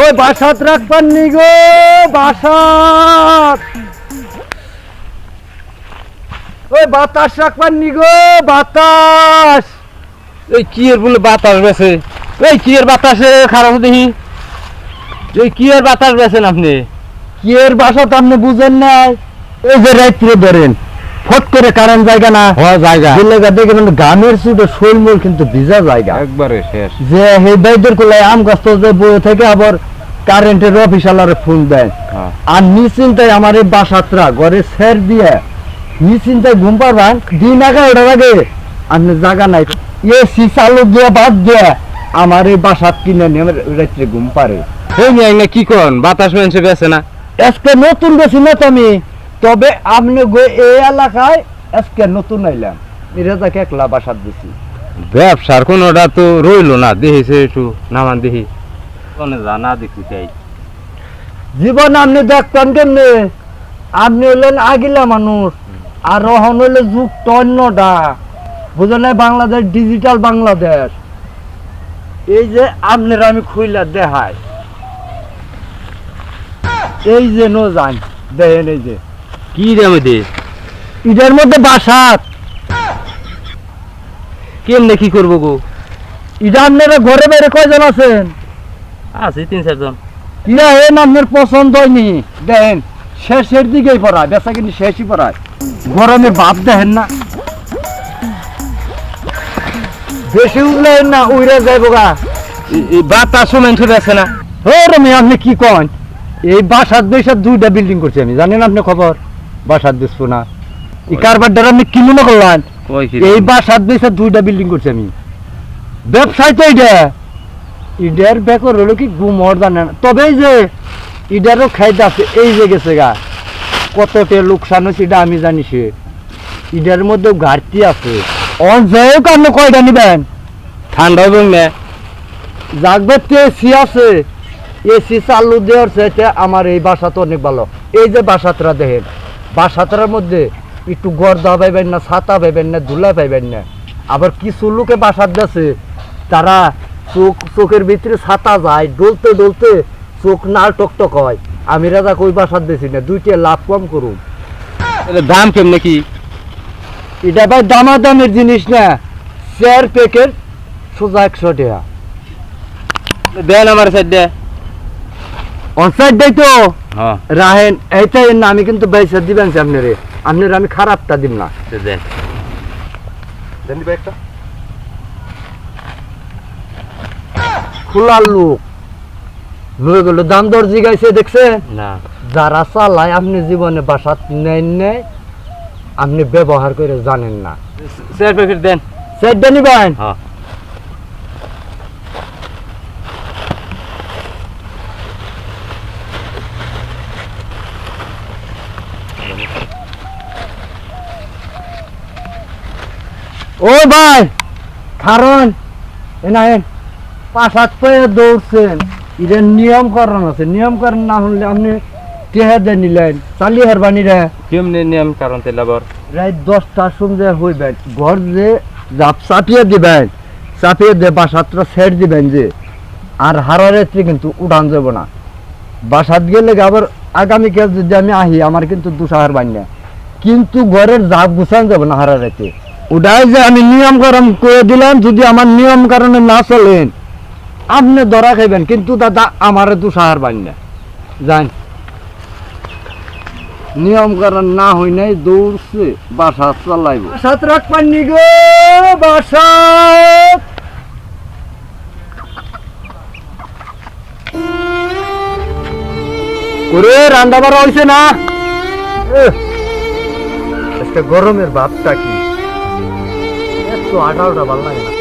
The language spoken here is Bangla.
ওই বাসাত রাখবার নি গো বাসাত। ওই বাতাস রাখবার নি গো বাতাস। এই কি এর বলে বাতাস বেছে? এই কি এর বাতাসে খারাপ দেখি। এই কি এর বাতাস বেছেন আপনি? কি এর বাসা তো আপনি বুঝেন না এই যে রাত্রে ধরেন ফট করে কারেন্ট জায়গা না হওয়া জায়গা। দিলে দেখে মানে গামের সুটে শৈলমূল কিন্তু ভিজা জায়গা। একবারে শেষ। যে এই বাইদের কোলায় আম গাছ তো যে বয়ে থেকে আবার কারেন্টের অফিসালারে ফোন দেয়। হ্যাঁ। আর নিশ্চিন্তায় আমার এই বাসাত্রা ঘরে সের দিয়ে নিশ্চিন্তায় ঘুম পারবেন দিন এগারোটার আগে। আপনি জায়গা নাই। এসি চালু দিয়ে বাদ দিয়ে আমার এই বাসাত কিনে নিয়ে রাত্রে ঘুম পারে এই কি কোন? বাতাস মানুষে বেছে না। আজকে নতুন গেছি না তো আমি। তবে আপনি গো এই এলাকায় আজকে নতুন আইলাম মিরাজাকে একলা বাসাত দিছি। ব্যবসার কোনোটা তো রইল না দেখিছে একটু নামান দেখি কোনে জানা দেখি তাই। জীবন আপনি দেখতেন কেমনে? আপনি হলেন আগিলা মানুষ আর রহন হইলে যুগ অন্যটা। বুঝলেন না বাংলাদেশ ডিজিটাল বাংলাদেশ। এই যে আপনার আমি খুইলা দেখাই। এই যে নো যান দেখেন এই যে। কি রে মধ্যে ইটার মধ্যে বাসাত কেমনে কি করব গো? ইটা আপনারা ঘরে বাইরে কয়জন আছেন? আছে তিন চারজন। ইরা এন আপনার পছন্দ হয়নি। দেখেন শেষের দিকেই পড়ায় বেচা কিন্তু শেষই পড়ায়। গরমে বাপ দেখেন না। বেশি উঠলেন না উইরা যাইব গা। বাতাসও মানুষে বেছে না। ও রমি আপনি কি কন? এই বাসার দুইসার দুইটা বিল্ডিং করছি আমি জানেন আপনি খবর? বাসার দিচ্ছ না। এই কারবার দ্বারা আপনি কি মনে করলেন এই বাসার দুইসার দুইটা বিল্ডিং করছি আমি। ব্যবসায় তো এটা ইডার বেকর হলো কি গুমর জানে না। তবে যে ইডারও খাইতে আছে এই যে গেছে গা। কতটা লোকসান হচ্ছে এটা আমি জানি সে। ইডার মধ্যেও ঘাটতি আছে। অন যেও কারণে কয়টা নিবেন? ঠান্ডা এবং না। জাগবে তো এসি আছে। এসি চালু দেওয়ার চাইতে আমার এই বাসা তো অনেক ভালো। এই যে বাসাতরা দেখেন বাসাতরার মধ্যে একটু গর্দা পাইবেন না ছাতা পাইবেন না ধুলা পাইবেন না। আবার কিছু লোকে বাসাত গেছে তারা চোখ চোখের ভিতরে ছাতা যায় ডলতে ডলতে চোখ নাল টকটক হয়। আমি রাজা কই বাসাত দিছি না দুইটা লাভ কম করুন। দাম কেমনে কি? এটা ভাই দামা দামের জিনিস না চার প্যাকেট সোজা একশো টাকা। দেন আমার সাইড। অনসাইড তো। হ্যাঁ। রাহেন এইটাই না আমি কিন্তু পয়সা দিবেন আপনারে। আপনার আমি খারাপটা দিব না। দেন দেন দিবে একটা। খোলার লোক। লয়ে গেল দাম দর জিগাইছে দেখছে? না। যারা চালায় আপনি জীবনে বাসাত নেন নেই আপনি ব্যবহার করে জানেন না। প্যাকেট দেন। সেটা নিবেন হ্যাঁ। ও ভাই কারণ এনায়েন পাঁচ হাত পায়ে দৌড়ছেন। এর নিয়ম করণ আছে নিয়ম করণ না হলে আপনি টেহা দিয়ে নিলেন চালিয়ে হারবানি রে। কেমনে নিয়ম কারণ তেল আবার রাত দশটার সময় হইবেন ঘর যে জাপ চাপিয়ে দিবেন চাপিয়ে দিয়ে বাসাতটা সেট দিবেন যে আর হারারেত্রে কিন্তু উঠান যাব না। বাসাত গেলে আবার আগামীকাল যদি আমি আহি, আমার কিন্তু দুসাহার বান্যা। কিন্তু ঘরের জাপ গুছান যাব না হারারেতে ওটাই যে আমি নিয়ম কারণ করে দিলাম, যদি আমার নিয়ম কারণে না চলেন আপনি ধরা খাইবেন, কিন্তু দাদা, আমার দুসাহার বান্যা। জান নিয়ম কারণ না হই নাই, দৌড়ছে, বাসা চালাইব। বাসাত রাখবেন নি গো বাসাত করে রান্না বাড়া হয়েছে না। আজকে গরমের ভাবটা কি? একটু আঠারোটা ভালো লাগে না।